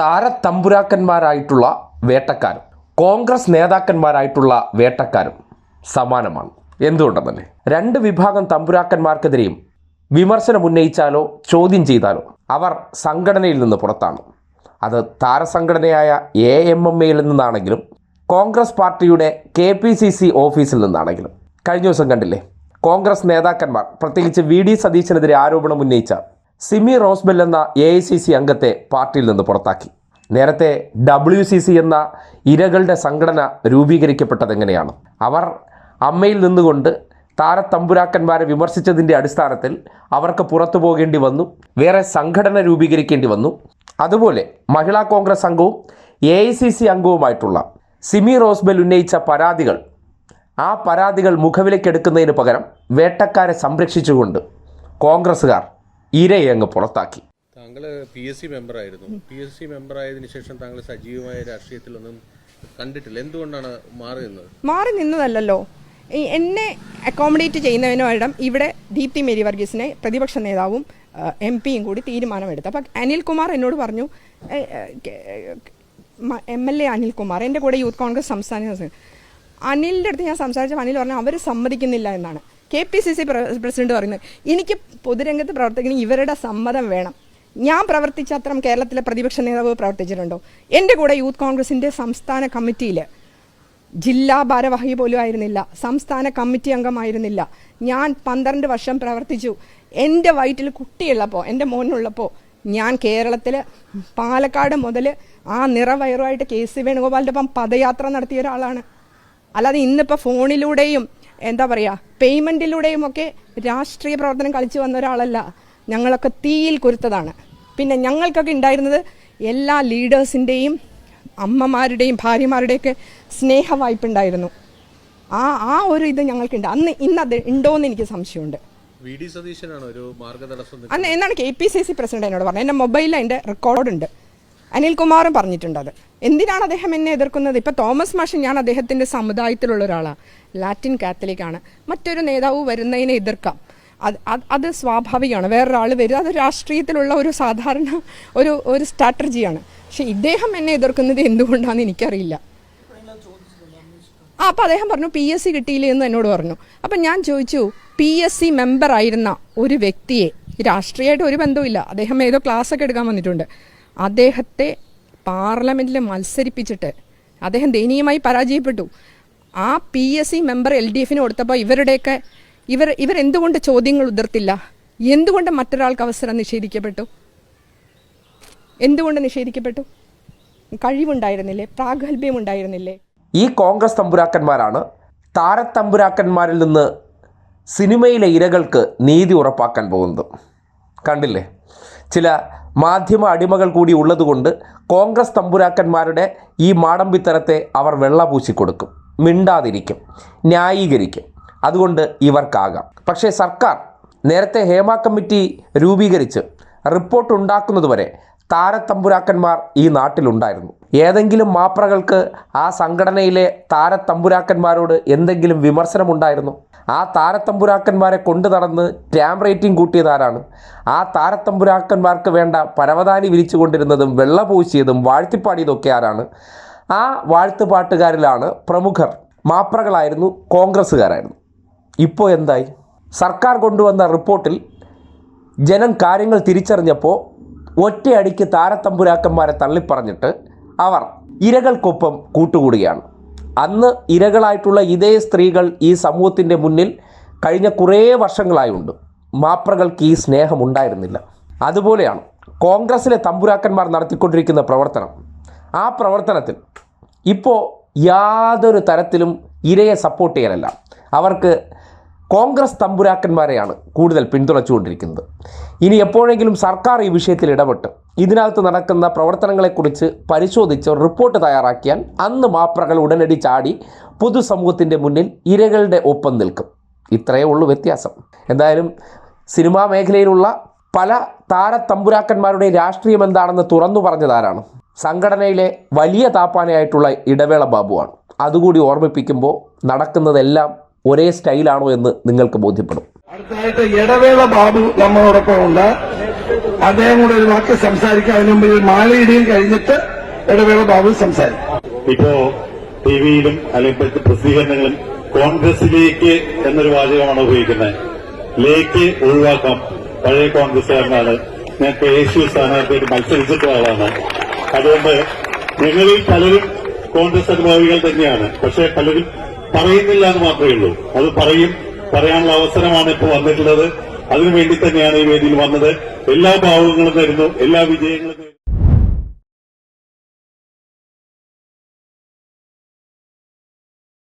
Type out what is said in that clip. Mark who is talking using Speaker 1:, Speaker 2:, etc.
Speaker 1: താരത്തമ്പുരാക്കന്മാരായിട്ടുള്ള വേട്ടക്കാരും കോൺഗ്രസ് നേതാക്കന്മാരായിട്ടുള്ള വേട്ടക്കാരും സമാനമാണ്. എന്തുകൊണ്ടെന്നല്ലേ? രണ്ട് വിഭാഗം തമ്പുരാക്കന്മാർക്കെതിരെയും വിമർശനം ഉന്നയിച്ചാലോ ചോദ്യം ചെയ്താലോ അവർ സംഘടനയിൽ നിന്ന് പുറത്താണ്. അത് താരസംഘടനയായ എ എം എം എയിൽ നിന്നാണെങ്കിലും കോൺഗ്രസ് പാർട്ടിയുടെ കെ പി സി സി ഓഫീസിൽ നിന്നാണെങ്കിലും. കഴിഞ്ഞ ദിവസം കണ്ടില്ലേ? കോൺഗ്രസ് നേതാക്കന്മാർ പ്രത്യേകിച്ച് വി ഡി സതീശനെതിരെ ആരോപണം ഉന്നയിച്ച സിമി റോസ്ബെൽ എന്ന എ ഐ സി സി അംഗത്തെ പാർട്ടിയിൽ നിന്ന് പുറത്താക്കി. നേരത്തെ ഡബ്ല്യു സി സി എന്ന ഇരകളുടെ സംഘടന രൂപീകരിക്കപ്പെട്ടത് എങ്ങനെയാണ്? അവർ അമ്മയിൽ നിന്നുകൊണ്ട് താരത്തമ്പുരാക്കന്മാരെ വിമർശിച്ചതിന്റെ അടിസ്ഥാനത്തിൽ അവർക്ക് പുറത്തു പോകേണ്ടി വന്നു വേറെ സംഘടന രൂപീകരിക്കേണ്ടി വന്നു. അതുപോലെ മഹിളാ കോൺഗ്രസ് അംഗവും എ ഐ സി സി അംഗവുമായിട്ടുള്ള സിമി റോസ്ബെൽ ഉന്നയിച്ച പരാതികൾ ആ പരാതികൾ മുഖവിലേക്കെടുക്കുന്നതിന് പകരം വേട്ടക്കാരെ സംരക്ഷിച്ചുകൊണ്ട് കോൺഗ്രസ്സുകാർ ഇരയെ അങ്ങ് പുറത്താക്കി.
Speaker 2: താങ്കൾ പി എസ് സി മെമ്പറായിരുന്നു പി എസ് സി മെമ്പറായതിനു ശേഷം താങ്കൾ സജീവമായ രാഷ്ട്രീയത്തിലൊന്നും കണ്ടിട്ടില്ല. എന്തുകൊണ്ടാണ് മാറി നിന്നത്?
Speaker 3: മാറി നിന്നതല്ലല്ലോ. എന്നെ അക്കോമഡേറ്റ് ചെയ്യുന്നതിനോടം ഇവിടെ ദീപ്തി മേരി വർഗീസിനെ പ്രതിപക്ഷ നേതാവും എം പിയും കൂടി തീരുമാനമെടുത്തു. അപ്പം അനിൽകുമാർ എന്നോട് പറഞ്ഞു എം എൽ എ അനിൽകുമാർ എന്റെ കൂടെ യൂത്ത് കോൺഗ്രസ് സംസ്ഥാന. അനിലിന്റെ അടുത്ത് ഞാൻ സംസാരിച്ചപ്പോൾ അനിൽ പറഞ്ഞു അവർ സമ്മതിക്കുന്നില്ല എന്നാണ്. K P C C president പറയുന്നത് എനിക്ക് പൊതുരംഗത്ത് പ്രവർത്തിക്കുന്ന ഇവരുടെ സമ്മതം വേണം. ഞാൻ പ്രവർത്തിച്ച അത്രം കേരളത്തിലെ പ്രതിപക്ഷ നേതാവ് പ്രവർത്തിച്ചിട്ടുണ്ടോ? എന്റെ കൂടെ യൂത്ത് കോൺഗ്രസിന്റെ സംസ്ഥാന കമ്മിറ്റിയിൽ ജില്ലാ ഭാരവാഹി പോലും ആയിരുന്നില്ല. സംസ്ഥാന കമ്മിറ്റി അംഗമായിരുന്നില്ല. ഞാൻ പന്ത്രണ്ട് വർഷം പ്രവർത്തിച്ചു. എന്റെ വയറ്റിൽ കുട്ടിയുള്ളപ്പോൾ എന്റെ മോനുള്ളപ്പോൾ ഞാൻ കേരളത്തിൽ പാലക്കാട് മുതൽ ആ നിറവയറുമായിട്ട് കെ സി വേണുഗോപാലിന്റെ ഒപ്പം പദയാത്ര നടത്തിയ ഒരാളാണ്. അല്ലാതെ ഇന്നിപ്പോൾ ഫോണിലൂടെയും എന്താ പറയുക പേയ്മെന്റിലൂടെയും ഒക്കെ രാഷ്ട്രീയ പ്രവർത്തനം കളിച്ചു വന്ന ഒരാളല്ല ഞങ്ങളൊക്കെ തീയിൽ കുരുത്തതാണ്. പിന്നെ ഞങ്ങൾക്കൊക്കെ ഉണ്ടായിരുന്നത് എല്ലാ ലീഡേഴ്സിന്റെയും അമ്മമാരുടെയും ഭാര്യമാരുടെയൊക്കെ സ്നേഹ വായ്പുണ്ടായിരുന്നു ആ ആ ഒരു ഇത് ഞങ്ങൾക്കുണ്ട്. അന്ന് ഇന്ന് അത് ഉണ്ടോയെന്ന് എനിക്ക് സംശയമുണ്ട്. അന്ന് എന്നാണ് K P C C president എന്നോട് പറഞ്ഞത്. എന്റെ മൊബൈലിൽ റെക്കോർഡ് റെക്കോർഡുണ്ട് അനിൽകുമാറും പറഞ്ഞിട്ടുണ്ട് അത്. എന്തിനാണ് അദ്ദേഹം എന്നെ എതിർക്കുന്നത്? ഇപ്പം തോമസ് മാഷൻ ഞാൻ അദ്ദേഹത്തിന്റെ സമുദായത്തിലുള്ള ഒരാളാണ് ലാറ്റിൻ കാത്തലിക്കാണ് മറ്റൊരു നേതാവ് വരുന്നതിനെ എതിർക്കാം. അത് അത് അത് സ്വാഭാവികമാണ്. വേറൊരാൾ വരിക അത് രാഷ്ട്രീയത്തിലുള്ള ഒരു സാധാരണ ഒരു ഒരു സ്ട്രാറ്റജിയാണ്. പക്ഷെ ഇദ്ദേഹം എന്നെ എതിർക്കുന്നത് എന്തുകൊണ്ടാണെന്ന് എനിക്കറിയില്ല. ആ അപ്പോൾ അദ്ദേഹം പറഞ്ഞു പി എസ് സി കിട്ടിയില്ലേ എന്ന് എന്നോട് പറഞ്ഞു. അപ്പം ഞാൻ ചോദിച്ചു പി എസ് സി മെമ്പറായിരുന്ന ഒരു വ്യക്തിയെ? രാഷ്ട്രീയമായിട്ട് ഒരു ബന്ധവുമില്ല. അദ്ദേഹം ഏതോ ക്ലാസ്സൊക്കെ എടുക്കാൻ വന്നിട്ടുണ്ട്. അദ്ദേഹത്തെ പാർലമെന്റിൽ മത്സരിപ്പിച്ചിട്ട് അദ്ദേഹം ദയനീയമായി പരാജയപ്പെട്ടു. ആ P S C member L D എഫിന് കൊടുത്തപ്പോൾ ഇവരുടെയൊക്കെ ഇവർ ഇവരെന്തുകൊണ്ട് ചോദ്യങ്ങൾ ഉതിർത്തില്ല? എന്തുകൊണ്ട് മറ്റൊരാൾക്ക് അവസരം നിഷേധിക്കപ്പെട്ടു? എന്തുകൊണ്ട് നിഷേധിക്കപ്പെട്ടു? കഴിവുണ്ടായിരുന്നില്ലേ? പ്രാഗൽഭ്യം ഉണ്ടായിരുന്നില്ലേ
Speaker 1: ഈ കോൺഗ്രസ് തമ്പുരാക്കന്മാരാണ് താരത്തമ്പുരാക്കന്മാരിൽ നിന്ന് സിനിമയിലെ ഇരകൾക്ക് നീതി ഉറപ്പാക്കാൻ പോകുന്നത്. കണ്ടില്ലേ? ചില മാധ്യമ അടിമകൾ കൂടി ഉള്ളതുകൊണ്ട് കോൺഗ്രസ് തമ്പുരാക്കന്മാരുടെ ഈ മാടമ്പിത്തരത്തെ അവർ വെള്ളപൂശിക്കൊടുക്കും മിണ്ടാതിരിക്കും ന്യായീകരിക്കും. അതുകൊണ്ട് ഇവർക്കാകാം. പക്ഷേ സർക്കാർ നേരത്തെ ഹേമ കമ്മിറ്റി രൂപീകരിച്ച് റിപ്പോർട്ട് ഉണ്ടാക്കുന്നതുവരെ താരത്തമ്പുരാക്കന്മാർ ഈ നാട്ടിലുണ്ടായിരുന്നു. ഏതെങ്കിലും മാപ്രകൾക്ക് ആ സംഘടനയിലെ താരത്തമ്പുരാക്കന്മാരോട് എന്തെങ്കിലും വിമർശനമുണ്ടായിരുന്നു? ആ താരത്തമ്പുരാക്കന്മാരെ കൊണ്ടു നടന്ന് ടാം റേറ്റിംഗ് കൂട്ടിയതാരാണ്? ആ താരത്തമ്പുരാക്കന്മാർക്ക് വേണ്ട പരവതാനി വിരിച്ചു കൊണ്ടിരുന്നതും വെള്ളപൂശിയതും വാഴ്ത്തിപ്പാടിയതൊക്കെ ആരാണ് ആ വാഴ്ത്തുപാട്ടുകാരിലാണ് പ്രമുഖർ. മാപ്രകളായിരുന്നു കോൺഗ്രസ്സുകാരായിരുന്നു. ഇപ്പോൾ എന്തായി? സർക്കാർ കൊണ്ടുവന്ന റിപ്പോർട്ടിൽ ജനം കാര്യങ്ങൾ തിരിച്ചറിഞ്ഞപ്പോൾ ഒറ്റയടിക്ക് താരത്തമ്പുരാക്കന്മാരെ തള്ളിപ്പറഞ്ഞിട്ട് അവർ ഇരകൾക്കൊപ്പം കൂട്ടുകൂടുകയാണ്. അന്ന് ഇരകളായിട്ടുള്ള ഇതേ സ്ത്രീകൾ ഈ സമൂഹത്തിന്റെ മുന്നിൽ കഴിഞ്ഞ കുറേ വർഷങ്ങളായുണ്ട്. മാപ്രകൾക്ക് ഈ സ്നേഹം ഉണ്ടായിരുന്നില്ല അതുപോലെയാണ് കോൺഗ്രസ്സിലെ തമ്പുരാക്കന്മാർ നടത്തിക്കൊണ്ടിരിക്കുന്ന പ്രവർത്തനം. ആ പ്രവർത്തനത്തിൽ ഇപ്പോൾ യാതൊരു തരത്തിലും ഇരയെ സപ്പോർട്ട് ചെയ്യാനല്ല അവർക്ക് കോൺഗ്രസ് തമ്പുരാക്കന്മാരെയാണ് കൂടുതൽ പിന്തുണച്ചുകൊണ്ടിരിക്കുന്നത്. ഇനി എപ്പോഴെങ്കിലും സർക്കാർ ഈ വിഷയത്തിൽ ഇടപെട്ട് ഇതിനകത്ത് നടക്കുന്ന പ്രവർത്തനങ്ങളെക്കുറിച്ച് പരിശോധിച്ച് റിപ്പോർട്ട് തയ്യാറാക്കിയാൽ അന്ന് മാപ്രകൾ ഉടനടി ചാടി പൊതുസമൂഹത്തിന്റെ മുന്നിൽ ഇരകളുടെ ഒപ്പം നിൽക്കും. ഇത്രയേ ഉള്ളൂ വ്യത്യാസം. എന്തായാലും സിനിമാ മേഖലയിലുള്ള പല താരത്തമ്പുരാക്കന്മാരുടെ രാഷ്ട്രീയം എന്താണെന്ന് തുറന്നു പറഞ്ഞതാരാണ് സംഘടനയിലെ വലിയ താപ്പാനയായിട്ടുള്ള ഇടവേള ബാബുവാണ്. അതുകൂടി ഓർമ്മിപ്പിക്കുമ്പോൾ നടക്കുന്നതെല്ലാം ഒരേ സ്റ്റൈലാണോ എന്ന് നിങ്ങൾക്ക് ബോധ്യപ്പെടും.
Speaker 4: അടുത്തായിട്ട് ഇടവേള ബാബു നമ്മളോടൊപ്പം ഉണ്ട് അദ്ദേഹം കൂടെ ഒരു വാക്ക് സംസാരിക്കാം. അതിനു മുമ്പ് ഈ കഴിഞ്ഞിട്ട് ഇടവേള ബാബു സംസാരിക്കും.
Speaker 5: ഇപ്പോ ടിവിയിലും അല്ലെങ്കിൽ മറ്റ് പ്രസിദ്ധീകരണങ്ങളും കോൺഗ്രസിലേക്ക് എന്നൊരു വാചകമാണ് ഉപയോഗിക്കുന്നത്. ലേക്ക് ഒഴിവാക്കാം. പഴയ കോൺഗ്രസ്സുകാരനാണ്. ഞാൻ കെ എസ് യു സ്ഥാനാർത്ഥിയായിട്ട് മത്സരിച്ചിട്ടുള്ള ആളാണ്. അതുകൊണ്ട് ഞങ്ങളിൽ പലരും കോൺഗ്രസ് അനുഭാവികൾ തന്നെയാണ്. പക്ഷേ പലരും പറയുന്നില്ല എന്ന് മാത്രമേ ഉള്ളൂ. അത് പറയും. പറയാനുള്ള അവസരമാണ് ഇപ്പോൾ വന്നിട്ടുള്ളത്. അതിനുവേണ്ടി തന്നെയാണ് ഈ വേദിയിൽ വന്നത്. എല്ലാ ഭാവങ്ങളും തരുന്നു. എല്ലാ വിജയങ്ങളും.